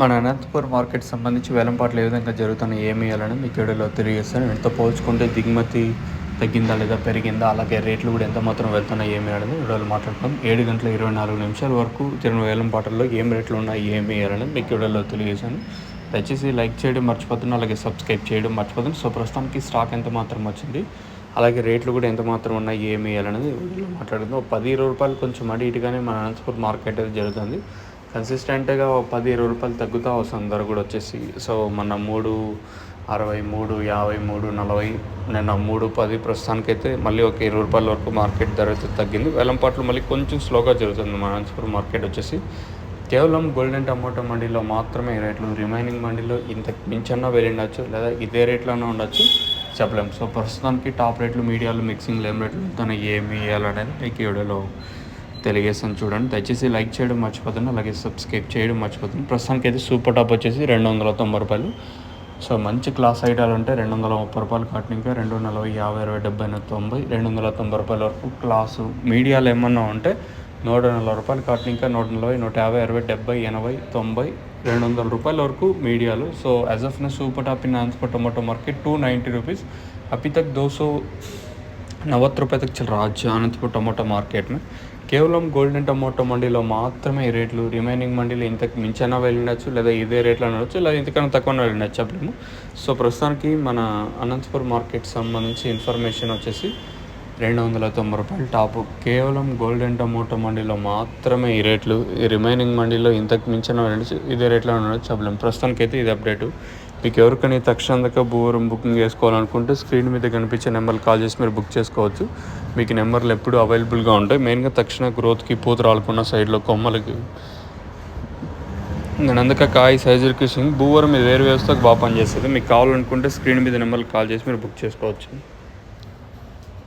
మన అనంతపురం మార్కెట్ సంబంధించి వేలంపాట్లు ఏ విధంగా జరుగుతున్నాయి ఏమి వేయాలని మీకు వీడియోలో తెలియజేస్తాను. వీటితో పోల్చుకుంటే దిగుమతి తగ్గిందా లేదా పెరిగిందా అలాగే రేట్లు కూడా ఎంత మాత్రం వెళ్తున్నాయి ఏమి వేయాలని వీడియోలో మాట్లాడుకుందాం. ఏడు గంటల ఇరవై నాలుగు నిమిషాల వరకు జరిగిన వేలంపాటల్లో ఏం రేట్లు ఉన్నాయి ఏమి వేయాలని మీకు వీడియోలో తెలియజేశాను. దయచేసి లైక్ చేయడం మర్చిపోతున్నాను అలాగే సబ్స్క్రైబ్ చేయడం మర్చిపోతున్నాను సో ప్రస్తుతానికి స్టాక్ ఎంత మాత్రం వచ్చింది అలాగే రేట్లు కూడా ఎంత మాత్రం ఉన్నాయి ఏమి వేయాలనేది మాట్లాడుకుందాం. ఒక పది ఇరవై రూపాయలు కొంచెం అటు ఇటుగానే మన అనంతపురం మార్కెట్ అయితే జరుగుతుంది. కన్సిస్టెంట్గా ఒక పది ఇరవై రూపాయలు తగ్గుతూ వస్తుంది ధర కూడా వచ్చేసి సో మన మూడు అరవై మూడు యాభై మూడు నలభై నేను మూడు పది ప్రస్తుతానికైతే మళ్ళీ ఒక ఇరవై రూపాయల వరకు మార్కెట్ ధర అయితే తగ్గింది. వేలంపాట్లు మళ్ళీ కొంచెం స్లోగా జరుగుతుంది. మన అనంతపురం మార్కెట్ వచ్చేసి కేవలం గోల్డెన్ టమాటో మండీలో మాత్రమే రేట్లు రిమైనింగ్ మండీలో ఇంత మించన్నా వెళ్ళిండొచ్చు లేదా ఇదే రేట్లోనే ఉండొచ్చు చెప్పలేం. సో ప్రస్తుతానికి టాప్ రేట్లు మీడియాలు మిక్సింగ్ లేం రేట్లు తను ఏమి వేయాలనేది మీకు ఈ వీడియోలో తెలియజేస్తాను చూడండి. దయచేసి లైక్ చేయడం మర్చిపోతుంది అలాగే సబ్స్క్రైబ్ చేయడం మర్చిపోతుంది ప్రస్తుతానికి అయితే సూపర్ టాప్ వచ్చేసి రెండు వందల తొంభై రూపాయలు. సో మంచి క్లాస్ ఐడాలు ఉంటే రెండు వందల ముప్పై రూపాయలు కాటన్ ఇంకా రెండు నలభై యాభై ఇరవై డెబ్బై తొంభై రెండు వందల తొంభై రూపాయల వరకు క్లాసు. మీడియాలు ఏమన్నా ఉంటే నూట నలభై రూపాయలు కాటన్ ఇంకా నూట నలభై నూట యాభై అరవై డెబ్బై ఎనభై తొంభై రెండు వందల రూపాయల వరకు మీడియాలు. సో యాజ్ ఆఫ్ నా super top in ఆన్స్పర్ tomato market two ninety rupees. अभी నవత్ रुपये तक चल रहा టమాటో आनंदपुर కేవలం గోల్డెన్ టమోటో మండీలో మాత్రమే రేట్లు రిమైనింగ్ మండీలో ఇంతకు మించైనా వెళ్ళిండొచ్చు లేదా ఇదే రేట్లో అనవచ్చు లేదా ఇంతకన్నా తక్కువ వెళ్ళిండొచ్చు చెప్పలేము సో ప్రస్తుతానికి మన అనంతపూర్ మార్కెట్ సంబంధించి ఇన్ఫర్మేషన్ వచ్చేసి రెండు వందల తొంభై రూపాయలు టాపు. కేవలం గోల్డెన్ టమోటో మండీలో మాత్రమే ఈ రేట్లు ఈ రిమైనింగ్ మండీలో ఇంతకు మించిన ఇదే రేట్లో ఉండొచ్చు చెప్పలేము ప్రస్తుతానికైతే ఇది అప్డేటు. మీకు ఎవరికైనా తక్షణంగా భూవరం బుకింగ్ చేసుకోవాలనుకుంటే స్క్రీన్ మీద కనిపించే నెంబర్లు కాల్ చేసి మీరు బుక్ చేసుకోవచ్చు. మీకు నెంబర్లు ఎప్పుడు అవైలబుల్గా ఉంటాయి. మెయిన్గా తక్షణ గ్రోత్కి పూత రాలుకున్న సైడ్లో కొమ్మలకి. నేను అందుక కాయ సైజులకి భూవరం ఇది వేరు వ్యవస్థకు బాగా పనిచేస్తుంది. మీకు కావాలనుకుంటే స్క్రీన్ మీద నెంబర్కి కాల్ చేసి మీరు బుక్ చేసుకోవచ్చు.